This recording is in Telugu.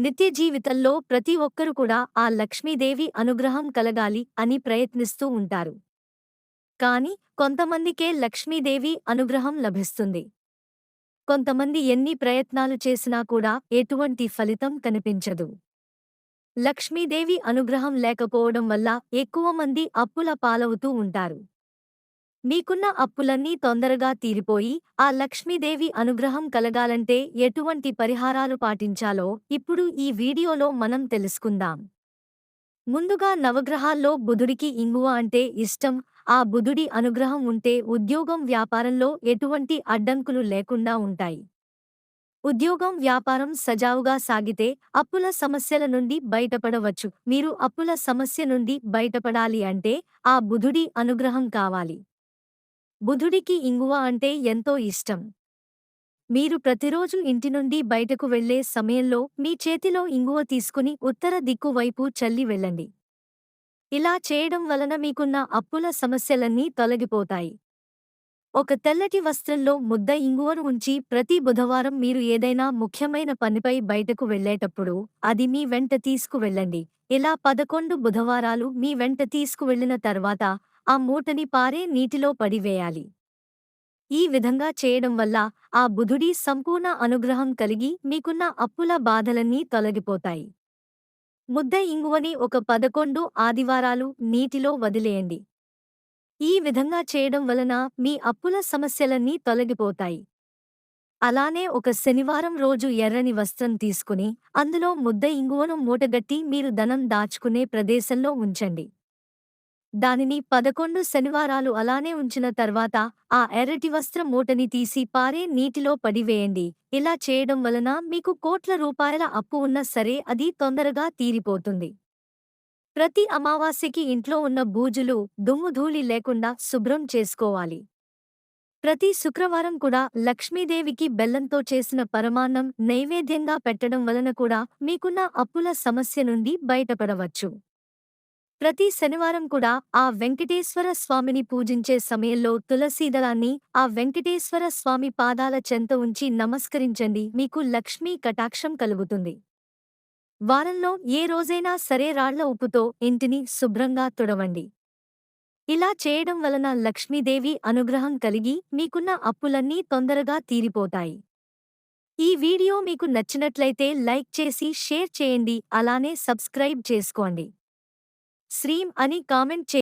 నిత్య జీవితంలో ప్రతి ఒక్కరు కూడా ఆ లక్ష్మీదేవి అనుగ్రహం కలగాలి అని ప్రయత్నిస్తూ ఉంటారు. కాని కొంతమందికే లక్ష్మీదేవి అనుగ్రహం లభిస్తుంది. కొంతమంది ఎన్ని ప్రయత్నాలు చేసినా కూడా ఎటువంటి ఫలితం కనిపించదు. లక్ష్మీదేవి అనుగ్రహం లేకపోవడం వల్ల ఎక్కువ మంది అప్పుల పాలవుతూ ఉంటారు. మీకున్న అప్పులన్నీ తొందరగా తీరిపోయి ఆ లక్ష్మీదేవి అనుగ్రహం కలగాలంటే ఎటువంటి పరిహారాలు పాటించాలో ఇప్పుడు ఈ వీడియోలో మనం తెలుసుకుందాం. ముందుగా నవగ్రహాల్లో బుధుడికి ఇంగువ అంటే ఇష్టం. ఆ బుధుడి అనుగ్రహం ఉంటే ఉద్యోగం వ్యాపారంలో ఎటువంటి అడ్డంకులు లేకుండా ఉంటాయి. ఉద్యోగం వ్యాపారం సజావుగా సాగితే అప్పుల సమస్యల నుండి బయటపడవచ్చు. మీరు అప్పుల సమస్య నుండి బయటపడాలి అంటే ఆ బుధుడి అనుగ్రహం కావాలి. బుధుడికి ఇంగువ అంటే ఎంతో ఇష్టం. మీరు ప్రతిరోజు ఇంటి నుండి బయటకు వెళ్ళే సమయంలో మీ చేతిలో ఇంగువ తీసుకుని ఉత్తర దిక్కు వైపు చల్లి వెళ్ళండి. ఇలా చేయడం వలన మీకున్న అప్పుల సమస్యలన్నీ తొలగిపోతాయి. ఒక తెల్లటి వస్త్రంలో ముద్ద ఇంగువను ఉంచి ప్రతి బుధవారం మీరు ఏదైనా ముఖ్యమైన పనిపై బయటకు వెళ్ళేటప్పుడు అది మీ వెంట తీసుకువెళ్ళండి ఇలా పదకొండు బుధవారాలు మీ వెంట తీసుకువెళ్ళిన తర్వాత ఆ మూటని పారే నీటిలో పడివేయాలి. ఈ విధంగా చేయడం వల్ల ఆ బుధుడి సంపూర్ణ అనుగ్రహం కలిగి మీకున్న అప్పుల బాధలన్నీ తొలగిపోతాయి. ముద్ద ఇంగువని ఒక పదకొండు ఆదివారాలు నీటిలో వదిలేయండి. ఈ విధంగా చేయడం వలన మీ అప్పుల సమస్యలన్నీ తొలగిపోతాయి. అలానే ఒక శనివారం రోజు ఎర్రని వస్త్రం తీసుకుని అందులో ముద్ద ఇంగువను మూటగట్టి మీరు ధనం దాచుకునే ప్రదేశంలో ఉంచండి. దానిని పదకొండు శనివారాలు అలానే ఉంచిన తర్వాత ఆ ఎర్రటి వస్త్ర మూటని తీసి పారే నీటిలో పడివేయండి. ఇలా చేయడం వలన మీకు కోట్ల రూపాయల అప్పు ఉన్నా సరే అది తొందరగా తీరిపోతుంది. ప్రతి అమావాస్యకి ఇంట్లో ఉన్న బూజులు దుమ్ముధూళి లేకుండా శుభ్రం చేసుకోవాలి. ప్రతి శుక్రవారం కూడా లక్ష్మీదేవికి బెల్లంతో చేసిన పరమాన్నం నైవేద్యంగా పెట్టడం వలన కూడా మీకున్న అప్పుల సమస్య నుండి బయటపడవచ్చు. ప్రతి శనివారం కూడా ఆ వెంకటేశ్వర స్వామిని పూజించే సమయంలో తులసీదళాన్ని ఆ వెంకటేశ్వర స్వామి పాదాల చెంత ఉంచి నమస్కరించండి. మీకు లక్ష్మీ కటాక్షం కలుగుతుంది. వారంలో ఏ రోజైనా సరే రాళ్ళ ఉప్పుతో ఇంటిని శుభ్రంగా తుడవండి. ఇలా చేయడం వలన లక్ష్మీదేవి అనుగ్రహం కలిగి మీకున్న అప్పులన్నీ తొందరగా తీరిపోతాయి. ఈ వీడియో మీకు నచ్చినట్లయితే లైక్ చేసి షేర్ చేయండి. అలానే సబ్స్క్రైబ్ చేసుకోండి. శ్రీం అని కామెంట్ చే